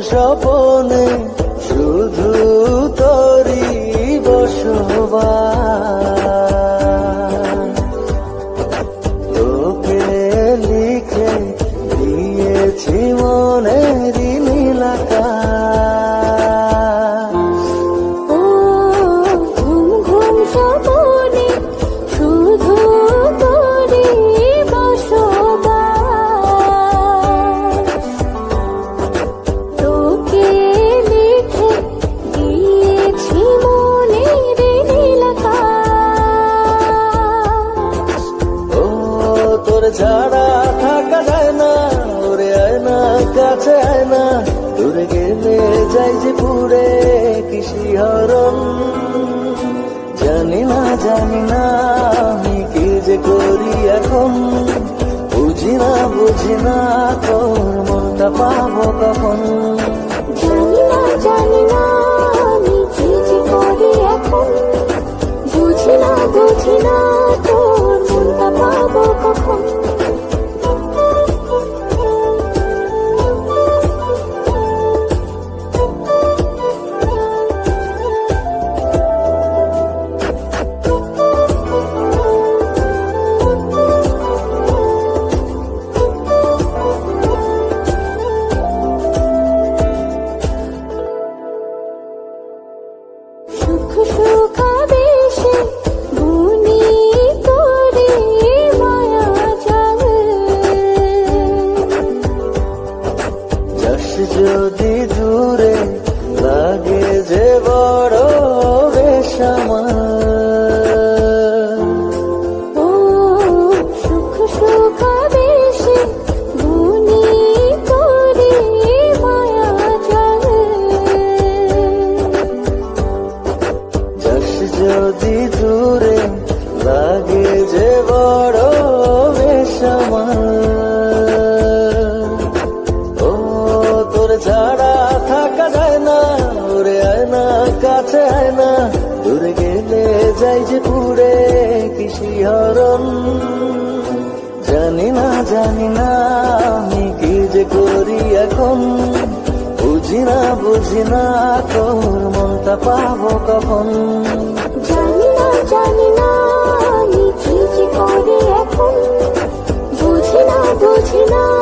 শ্রবণে থাকা যায় না, ওরে আয় না কাছে আয় না দূরে গেলে যাই যে পুরে কৃষি হরণ। জানি না জানি না আমি কি যে করি এখন। বুঝি না বুঝি না তোর মনটা পাবো কখন। জানি না বুঝি না বুঝি না তোর যদি দূরে লাগে যে বড় বেশ আমার। ও সুখ সুখাবেশে বুনি তোরে মায়া জাগে যদি যাই যে পুরে কি হরণ। জানি না জানি না আমি কি যে করি এখন। বুঝি না বুঝি না তোর মনটা পাব কখন। জানি না জানি না আমি কি যে করি এখন। বুঝি না বুঝি না